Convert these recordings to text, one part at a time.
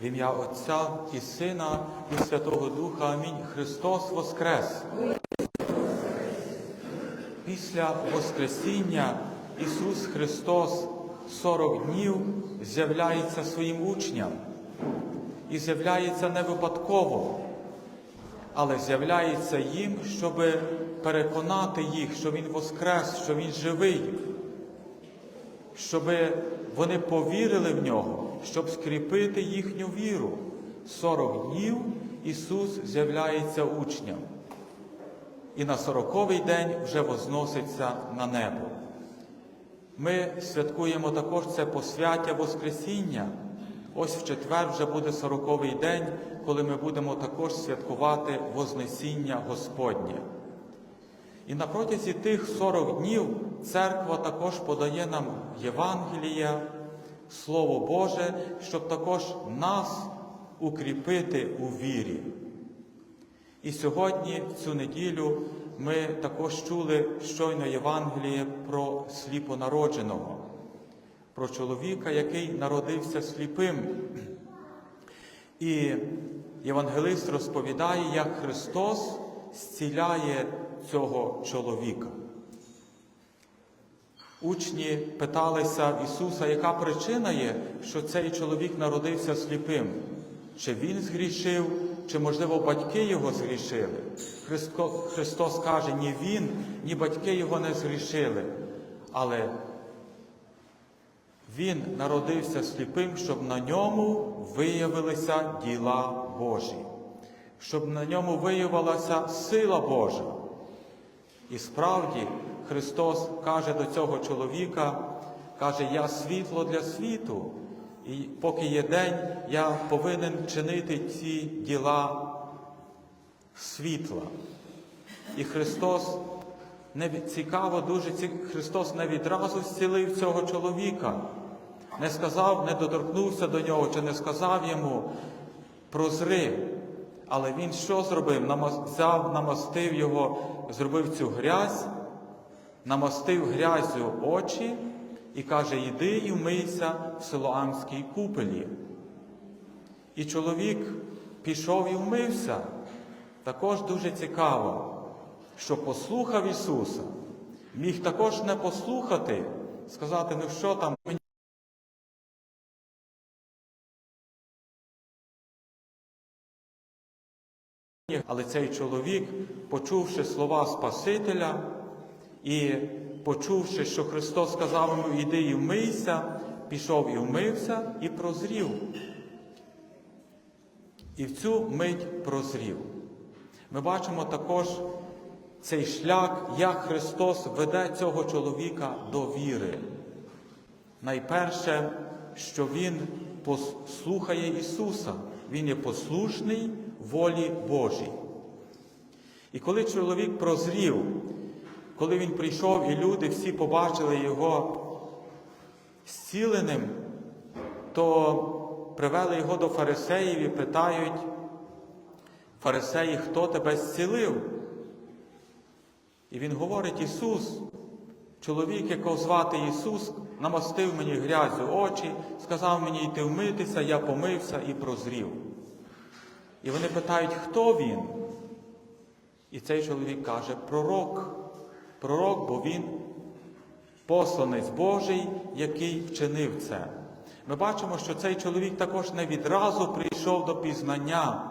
В ім'я Отця і Сина, і Святого Духа. Амінь. Христос Воскрес! Після Воскресіння Ісус Христос 40 днів з'являється своїм учням. І з'являється не випадково, але з'являється їм, щоб переконати їх, що Він Воскрес, що Він живий, щоб вони повірили в нього, щоб скріпити їхню віру. 40 днів Ісус з'являється учням. І на сороковий день вже возноситься на небо. Ми святкуємо також це посвяття Воскресіння. Ось в четвер вже буде сороковий день, коли ми будемо також святкувати Вознесіння Господнє. І на протязі тих 40 днів церква також подає нам Євангелія, Слово Боже, щоб також нас укріпити у вірі. І сьогодні, в цю неділю, ми також чули щойно Євангеліє про сліпонародженого, про чоловіка, який народився сліпим. І Євангелист розповідає, як Христос зціляє цього чоловіка. Учні питалися Ісуса, яка причина є, що цей чоловік народився сліпим? Чи він згрішив, чи, можливо, батьки його згрішили? Христо, Христос каже, ні він, ні батьки його не згрішили. Але він народився сліпим, щоб на ньому виявилися діла Божі, щоб на ньому виявилася сила Божа. І справді Христос каже до цього чоловіка, каже, я світло для світу, і поки є день, я повинен чинити ці діла світла. І Христос не цікаво, дуже. Христос не відразу зцілив цього чоловіка, не сказав, не доторкнувся до нього, чи не сказав йому прозри. Але він що зробив? Взяв, намастив його, зробив цю грязь, намастив грязю очі і каже: Іди і вмийся в Силоамській купелі. І чоловік пішов і вмився. Також дуже цікаво, що послухав Ісуса, міг також не послухати, сказати, ну що там мені. Але цей чоловік, почувши слова Спасителя і почувши, що Христос сказав йому, іди і вмийся, пішов і вмився і прозрів. І в цю мить прозрів. Ми бачимо також цей шлях, як Христос веде цього чоловіка до віри. Найперше, що Він послухає Ісуса, Він є послушний волі Божій. І коли чоловік прозрів, коли він прийшов і люди всі побачили його зціленим, то привели його до фарисеїв і питають, фарисеї, хто тебе зцілив? І він говорить, Ісус, чоловік, якого звати Ісус, намастив мені грязю очі, сказав мені йти вмитися, я помився і прозрів. І вони питають, хто він? І цей чоловік каже, пророк. Пророк, бо він посланець Божий, який вчинив це. Ми бачимо, що цей чоловік також не відразу прийшов до пізнання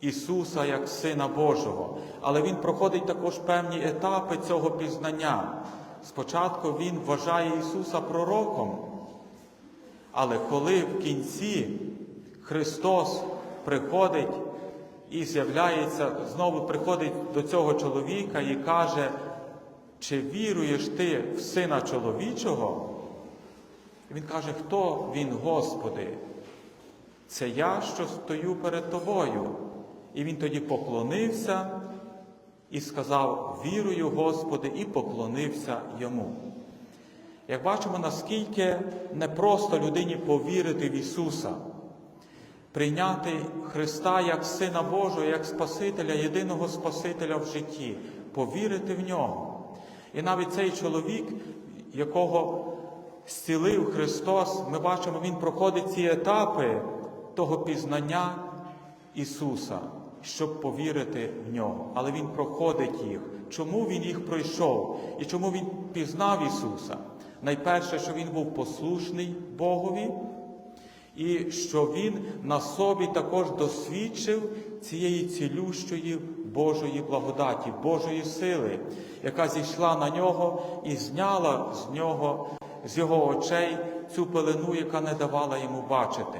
Ісуса як Сина Божого, але Він проходить також певні етапи цього пізнання. Спочатку Він вважає Ісуса пророком, але коли в кінці Христос приходить і з'являється, знову приходить до цього чоловіка і каже, чи віруєш ти в Сина чоловічого? І Він каже, хто він, Господи? Це я, що стою перед тобою. І він тоді поклонився і сказав: Вірую, Господи, і поклонився йому. Як бачимо, наскільки непросто людині повірити в Ісуса, прийняти Христа як Сина Божого, як Спасителя, єдиного Спасителя в житті, повірити в нього. І навіть цей чоловік, якого зцілив Христос, ми бачимо, він проходить ці етапи того пізнання Ісуса, щоб повірити в нього. Але Він проходить їх. Чому Він їх пройшов і чому Він пізнав Ісуса? Найперше, що Він був послушний Богові, і що Він на собі також досвідчив цієї цілющої Божої благодаті, Божої сили, яка зійшла на нього і зняла з нього, з його очей цю пелену, яка не давала йому бачити.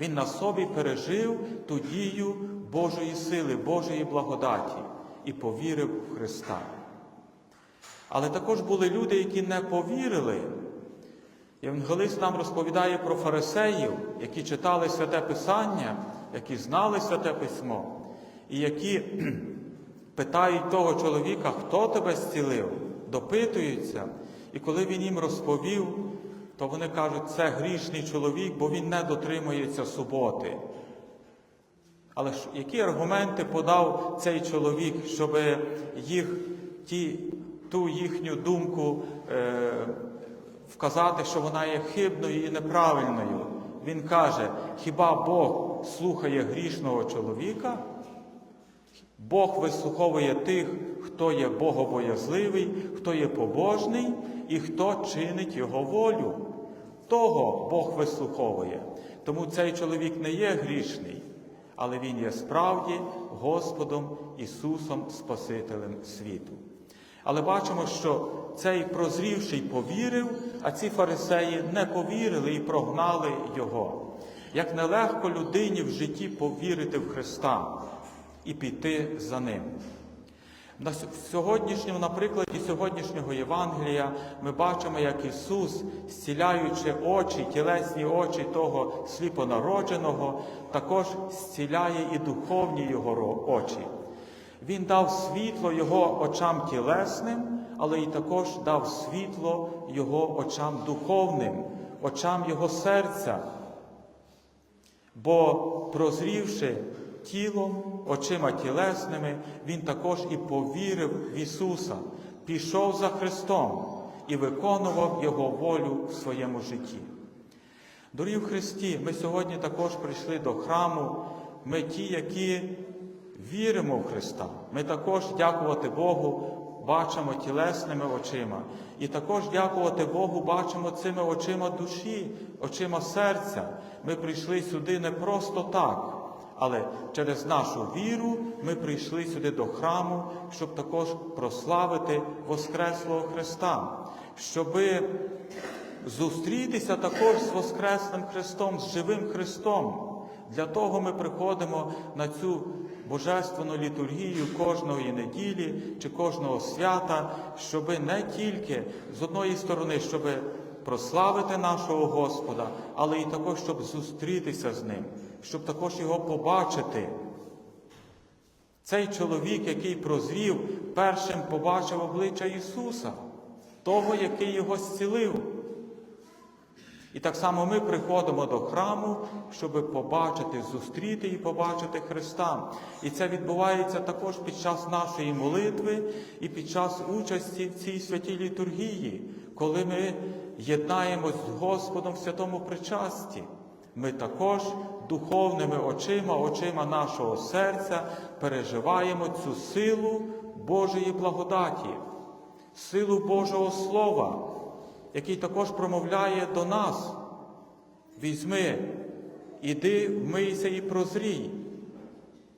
Він на собі пережив ту дію Божої сили, Божої благодаті і повірив в Христа. Але також були люди, які не повірили. Євангелист нам розповідає про фарисеїв, які читали святе Писання, які знали святе письмо, і які питають того чоловіка, хто тебе зцілив, допитуються. І коли він їм розповів, то вони кажуть, це грішний чоловік, бо він не дотримується суботи. Але ж які аргументи подав цей чоловік, щоб їх, ті, ту їхню думку е, вказати, що вона є хибною і неправильною? Він каже: хіба Бог слухає грішного чоловіка? Бог вислуховує тих, хто є богобоязливий, хто є побожний і хто чинить Його волю. Того Бог вислуховує. Тому цей чоловік не є грішний, але він є справді Господом Ісусом Спасителем світу. Але бачимо, що цей прозрівший повірив, а ці фарисеї не повірили і прогнали Його. Як нелегко людині в житті повірити в Христа і піти за Ним. На сьогоднішньому, на прикладі сьогоднішнього Євангелія, ми бачимо, як Ісус, зціляючи очі, тілесні очі того сліпонародженого, також зціляє і духовні його очі. Він дав світло Його очам тілесним, але і також дав світло Його очам духовним, очам Його серця. Бо, прозрівши тілом, очима тілесними, Він також і повірив в Ісуса, пішов за Христом і виконував Його волю в своєму житті. Дорогі в Христі, ми сьогодні також прийшли до храму, ми ті, які віримо в Христа. Ми також дякувати Богу бачимо тілесними очима. І також дякувати Богу бачимо цими очима душі, очима серця. Ми прийшли сюди не просто так, але через нашу віру ми прийшли сюди до храму, щоб також прославити Воскреслого Христа, щоби зустрітися також з Воскресним Христом, з живим Христом. Для того ми приходимо на цю божественну літургію кожної неділі чи кожного свята, щоб не тільки з одної сторони, щоб прославити нашого Господа, але і також, щоб зустрітися з Ним, щоб також його побачити. Цей чоловік, який прозрів, першим побачив обличчя Ісуса, того, який його зцілив. І так само ми приходимо до храму, щоб побачити, зустріти і побачити Христа. І це відбувається також під час нашої молитви і під час участі в цій святій літургії, коли ми єднаємось з Господом в святому причасті. Ми також духовними очима, очима нашого серця переживаємо цю силу Божої благодаті, силу Божого Слова який також промовляє до нас. Візьми, іди, вмийся і прозрій,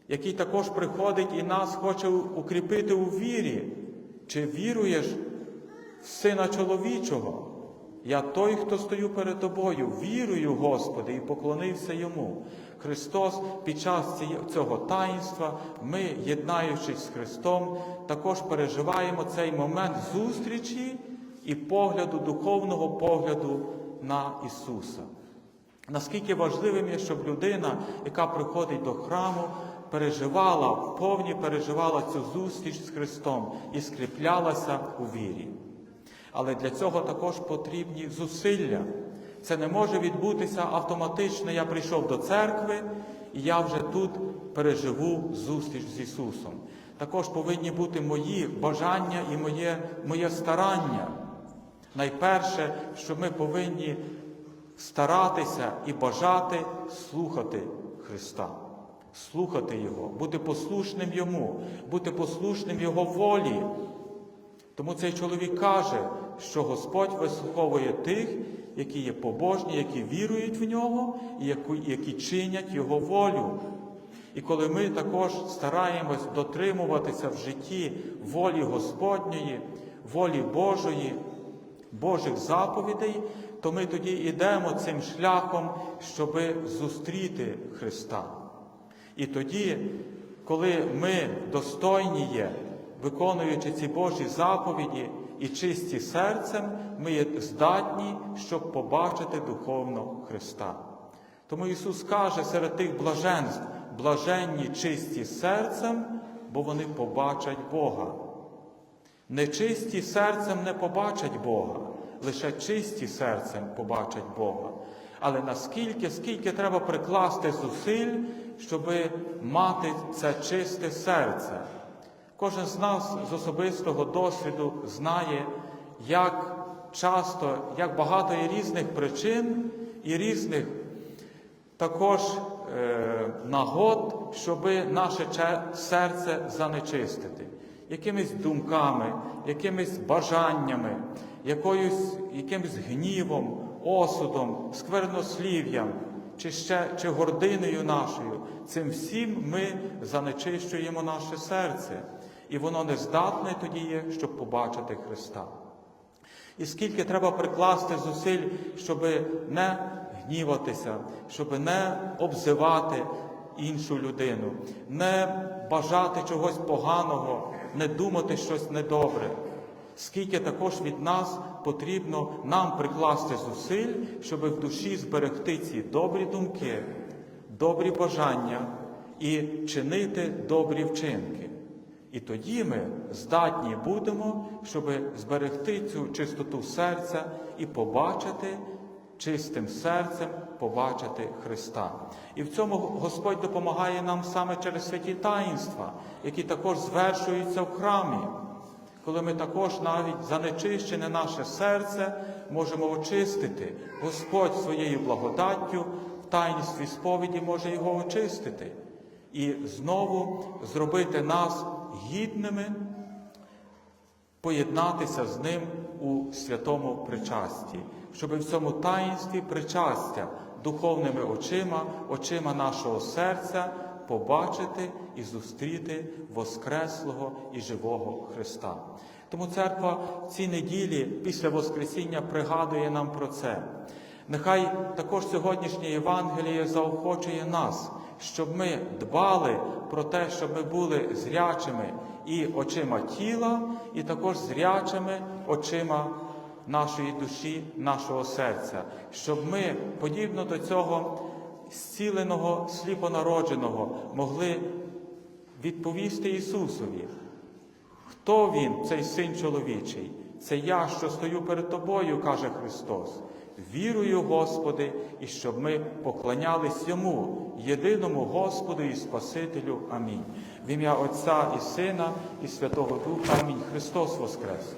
який також приходить і нас хоче укріпити у вірі. Чи віруєш в Сина чоловічого? Я той, хто стою перед тобою, вірую, Господи, і поклонився йому. Христос під час цього таїнства, ми, єднаючись з Христом, також переживаємо цей момент зустрічі і погляду, духовного погляду на Ісуса. Наскільки важливим є, щоб людина, яка приходить до храму, переживала, вповні переживала цю зустріч з Христом і скріплялася у вірі. Але для цього також потрібні зусилля. Це не може відбутися автоматично. Я прийшов до церкви, і я вже тут переживу зустріч з Ісусом. Також повинні бути мої бажання і моє, моє старання. Найперше, що ми повинні старатися і бажати слухати Христа, слухати Його, бути послушним Йому, бути послушним Його волі. Тому цей чоловік каже, що Господь вислуховує тих, які є побожні, які вірують в нього і які, чинять Його волю. І коли ми також стараємось дотримуватися в житті волі Господньої, волі Божої, Божих заповідей, то ми тоді йдемо цим шляхом, щоби зустріти Христа. І тоді, коли ми достойні є, виконуючи ці Божі заповіді і чисті серцем, ми є здатні, щоб побачити духовно Христа. Тому Ісус каже серед тих блаженств, блаженні чисті серцем, бо вони побачать Бога. Нечисті серцем не побачать Бога, лише чисті серцем побачать Бога. Але наскільки, скільки треба прикласти зусиль, щоб мати це чисте серце? Кожен з нас з особистого досвіду знає, як часто, як багато є різних причин і різних також е, нагод, щоб наше серце занечистити. Якимись думками, якимись бажаннями, якоюсь, якимось гнівом, осудом, сквернослів'ям, чи ще чи гординою нашою. Цим всім ми занечищуємо наше серце, і воно не здатне тоді є, щоб побачити Христа. І скільки треба прикласти зусиль, щоб не гніватися, щоб не обзивати іншу людину, не бажати чогось поганого, не думати щось недобре. Скільки також від нас потрібно нам прикласти зусиль, щоб в душі зберегти ці добрі думки, добрі бажання і чинити добрі вчинки. І тоді ми здатні будемо, щоб зберегти цю чистоту серця і побачити чистим серцем, побачити Христа. І в цьому Господь допомагає нам саме через святі таїнства, які також звершуються в храмі, коли ми також навіть занечищене наше серце можемо очистити. Господь своєю благодаттю в таїнстві сповіді може його очистити і знову зробити нас гідними поєднатися з ним у святому причасті, щоб в цьому таїнстві причастя духовними очима, очима нашого серця побачити і зустріти Воскреслого і живого Христа. Тому церква в ці неділі після Воскресіння пригадує нам про це. Нехай також сьогоднішнє Євангеліє заохочує нас, щоб ми дбали про те, щоб ми були зрячими і очима тіла, і також зрячими очима нашої душі, нашого серця, щоб ми, подібно до цього зціленого сліпонародженого, могли відповісти Ісусові. Хто він, цей син чоловічий? Це я, що стою перед тобою, каже Христос. Вірую, Господи, і щоб ми поклонялись Йому, єдиному Господу і Спасителю. Амінь. В ім'я Отця і Сина, і Святого Духа. Амінь. Христос Воскрес!